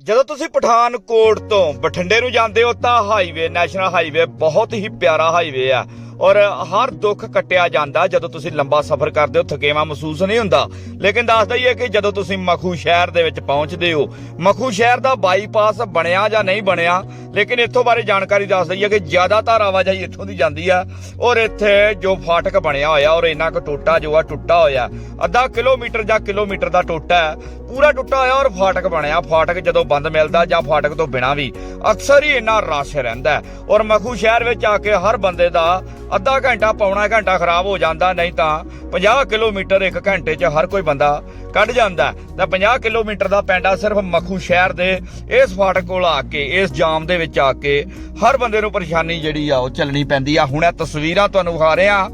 ਜਦੋਂ ਤੁਸੀਂ ਪਠਾਨਕੋਟ ਤੋਂ ਬਠਿੰਡੇ ਨੂੰ ਜਾਂਦੇ ਹੋ ਤਾਂ ਹਾਈਵੇ ਨੈਸ਼ਨਲ ਹਾਈਵੇ ਬਹੁਤ ਹੀ ਪਿਆਰਾ ਹਾਈਵੇ ਆ। ਔਰ ਹਰ ਦੁੱਖ ਕੱਟਿਆ ਜਾਂਦਾ ਜਦੋਂ ਤੁਸੀਂ ਲੰਬਾ ਸਫ਼ਰ ਕਰਦੇ ਹੋ, ਥਕੇਵਾ ਮਹਿਸੂਸ ਨਹੀਂ ਹੁੰਦਾ। ਲੇਕਿਨ ਦੱਸਦਾ ਹੀ ਹੈ ਕਿ ਜਦੋਂ ਤੁਸੀਂ ਮਖੂ ਸ਼ਹਿਰ ਦੇ ਵਿੱਚ ਪਹੁੰਚਦੇ ਹੋ, ਮਖੂ ਸ਼ਹਿਰ ਦਾ ਬਾਈਪਾਸ ਬਣਿਆ ਜਾਂ ਨਹੀਂ ਬਣਿਆ, ਲੇਕਿਨ ਇੱਥੋਂ ਬਾਰੇ ਜਾਣਕਾਰੀ ਦੱਸ ਦਈਏ ਕਿ ਜ਼ਿਆਦਾਤਰ ਆਵਾਜਾਈ ਇੱਥੋਂ ਦੀ ਜਾਂਦੀ ਆ ਔਰ ਇੱਥੇ ਜੋ ਫਾਟਕ ਬਣਿਆ ਹੋਇਆ ਔਰ ਇੰਨਾ ਕੁ ਟੋਟਾ ਜੋ ਆ, ਟੁੱਟਾ ਹੋਇਆ। ਅੱਧਾ ਕਿਲੋਮੀਟਰ ਜਾਂ ਕਿਲੋਮੀਟਰ ਦਾ ਟੋਟਾ ਹੈ, ਪੂਰਾ ਟੁੱਟਾ ਹੋਇਆ ਔਰ ਫਾਟਕ ਬਣਿਆ। ਫਾਟਕ ਜਦੋਂ ਬੰਦ ਮਿਲਦਾ ਜਾਂ ਫਾਟਕ ਤੋਂ ਬਿਨਾ ਵੀ, ਅਕਸਰ ਹੀ ਇੰਨਾ ਰਸ਼ ਰਹਿੰਦਾ ਔਰ ਮਖੂ ਸ਼ਹਿਰ ਵਿੱਚ ਆ ਕੇ ਹਰ ਬੰਦੇ ਦਾ ਅੱਧਾ ਘੰਟਾ ਪੌਣਾ ਘੰਟਾ ਖਰਾਬ ਹੋ ਜਾਂਦਾ, ਨਹੀਂ ਤਾਂ 50 ਕਿਲੋਮੀਟਰ ਇੱਕ ਘੰਟੇ 'ਚ ਹਰ ਕੋਈ ਬੰਦਾ ਕੱਢ ਜਾਂਦਾ ਤਾਂ 50 ਕਿਲੋਮੀਟਰ ਦਾ ਪੈਂਡਾ ਸਿਰਫ ਮੱਖੂ ਸ਼ਹਿਰ ਦੇ, ਇਸ ਫਾਟਕ ਕੋਲ ਆ ਕੇ, ਇਸ ਜਾਮ ਦੇ ਵਿੱਚ ਆ ਕੇ ਹਰ ਬੰਦੇ ਨੂੰ ਪਰੇਸ਼ਾਨੀ ਜਿਹੜੀ ਆ ਉਹ ਚੱਲਣੀ ਪੈਂਦੀ ਆ। ਹੁਣ ਇਹ ਤਸਵੀਰਾਂ ਤੁਹਾਨੂੰ ਵਿਖਾ ਰਿਹਾ।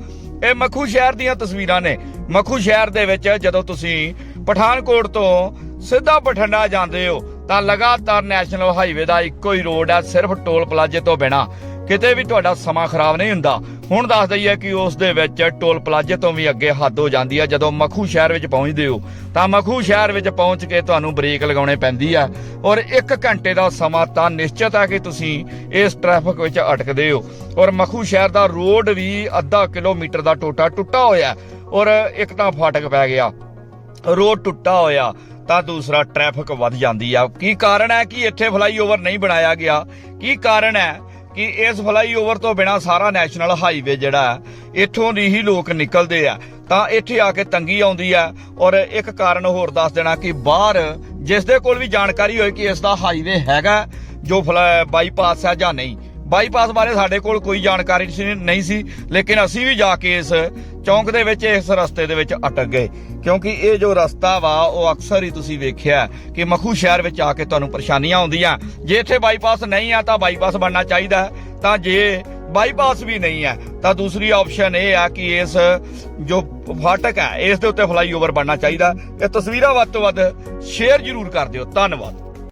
ਇਹ ਮੱਖੂ ਸ਼ਹਿਰ ਦੀਆਂ ਤਸਵੀਰਾਂ ਨੇ। ਮੱਖੂ ਸ਼ਹਿਰ ਦੇ ਵਿੱਚ ਜਦੋਂ ਤੁਸੀਂ ਪਠਾਨਕੋਟ ਤੋਂ ਸਿੱਧਾ ਬਠਿੰਡਾ ਜਾਂਦੇ ਹੋ, ਤਾਂ ਲਗਾਤਾਰ ਨੈਸ਼ਨਲ ਹਾਈਵੇ ਦਾ ਇੱਕੋ ਹੀ ਰੋਡ ਹੈ ਸਿਰਫ ਟੋਲ ਪਲਾਜ਼ੇ ਤੋਂ ਬਿਨਾ। ਕਿਤੇ ਵੀ ਤੁਹਾਡਾ ਸਮਾਂ ਖਰਾਬ ਨਹੀਂ ਹੁੰਦਾ। ਹੁਣ ਦੱਸ ਦਈਏ ਕਿ ਉਸ ਦੇ ਵਿੱਚ ਟੋਲ ਪਲਾਜ਼ੇ ਤੋਂ ਵੀ ਅੱਗੇ ਹੱਦ ਹੋ ਜਾਂਦੀ ਹੈ ਜਦੋਂ ਮਖੂ ਸ਼ਹਿਰ ਵਿੱਚ ਪਹੁੰਚਦੇ ਹੋ, ਤਾਂ ਮਖੂ ਸ਼ਹਿਰ ਵਿੱਚ ਪਹੁੰਚ ਕੇ ਤੁਹਾਨੂੰ ਬ੍ਰੇਕ ਲਗਾਉਣੇ ਪੈਂਦੀ ਆ। ਔਰ 1 ਘੰਟੇ ਦਾ ਸਮਾਂ ਤਾਂ ਨਿਸ਼ਚਿਤ ਹੈ ਕਿ ਤੁਸੀਂ ਇਸ ਟ੍ਰੈਫਿਕ ਵਿੱਚ ਅਟਕਦੇ ਹੋ। ਔਰ ਮਖੂ ਸ਼ਹਿਰ ਦਾ ਰੋਡ ਵੀ ਅੱਧਾ ਕਿਲੋਮੀਟਰ ਦਾ ਟੋਟਾ ਟੁੱਟਾ ਹੋਇਆ। ਔਰ ਇੱਕ ਤਾਂ ਫਾਟਕ ਪੈ ਗਿਆ। ਰੋਡ ਟੁੱਟਾ ਹੋਇਆ, ਤਾਂ ਦੂਸਰਾ ਟ੍ਰੈਫਿਕ ਵੱਧ ਜਾਂਦੀ ਆ। ਕੀ ਕਾਰਨ ਹੈ ਕਿ ਇੱਥੇ ਫਲਾਈਓਵਰ ਨਹੀਂ ਬਣਾਇਆ ਗਿਆ? ਕੀ ਕਾਰਨ ਹੈ ਕਿ ਇਸ ਫਲਾਈਓਵਰ ਤੋਂ ਬਿਨਾ ਸਾਰਾ ਨੈਸ਼ਨਲ ਹਾਈਵੇ ਜਿਹੜਾ ਇੱਥੋਂ ਦੀ ਹੀ ਲੋਕ ਨਿਕਲਦੇ ਆ। ਤਾਂ ਇੱਥੇ ਆ ਕੇ ਤੰਗੀ ਆਉਂਦੀ ਆ ਔਰ ਇੱਕ ਕਾਰਨ ਹੋਰ ਦੱਸ ਦੇਣਾ ਕਿ ਬਾਹਰ ਜਿਸ ਦੇ ਕੋਲ ਵੀ ਜਾਣਕਾਰੀ ਹੋਏ ਕਿ ਇਸ ਦਾ ਹਾਈਵੇ ਹੈਗਾ, ਜੋ ਫਲਾ- ਬਾਈਪਾਸ ਹੈ ਜਾਂ ਨਹੀਂ। ਬਾਈਪਾਸ ਬਾਰੇ ਸਾਡੇ ਕੋਲ ਕੋਈ ਜਾਣਕਾਰੀ ਸੀ- ਨਹੀਂ ਸੀ, ਲੇਕਿਨ ਅਸੀਂ ਵੀ ਜਾ ਕੇ ਇਸ ਚੌਂਕ ਦੇ ਵਿੱਚ ਇਸ ਰਸਤੇ ਦੇ ਵਿੱਚ ਅਟਕ ਗਏ। ਕਿਉਂਕਿ ਇਹ ਜੋ ਰਸਤਾ ਵਾ, ਉਹ ਅਕਸਰ ਹੀ ਤੁਸੀਂ ਵੇਖਿਆ ਕਿ ਮਖੂ ਸ਼ਹਿਰ ਵਿੱਚ ਆ ਕੇ ਤੁਹਾਨੂੰ ਪਰੇਸ਼ਾਨੀਆਂ ਆਉਂਦੀਆਂ। ਜੇ ਇੱਥੇ ਬਾਈਪਾਸ ਨਹੀਂ ਆ, ਤਾਂ ਬਾਈਪਾਸ ਬਣਨਾ ਚਾਹੀਦਾ ਤਾਂ ਜੇ ਬਾਈਪਾਸ ਵੀ ਨਹੀਂ ਹੈ, ਤਾਂ ਦੂਸਰੀ ਆਪਸ਼ਨ ਇਹ ਆ ਕਿ ਇਸ ਜੋ ਫਾਟਕ ਹੈ, ਇਸ ਦੇ ਉੱਤੇ ਫਲਾਈਓਵਰ ਬਣਨਾ ਚਾਹੀਦਾ ਇਹ ਤਸਵੀਰਾਂ ਵੱਧ ਤੋਂ ਵੱਧ ਸ਼ੇਅਰ ਜ਼ਰੂਰ ਕਰ ਦਿਓ। ਧੰਨਵਾਦ।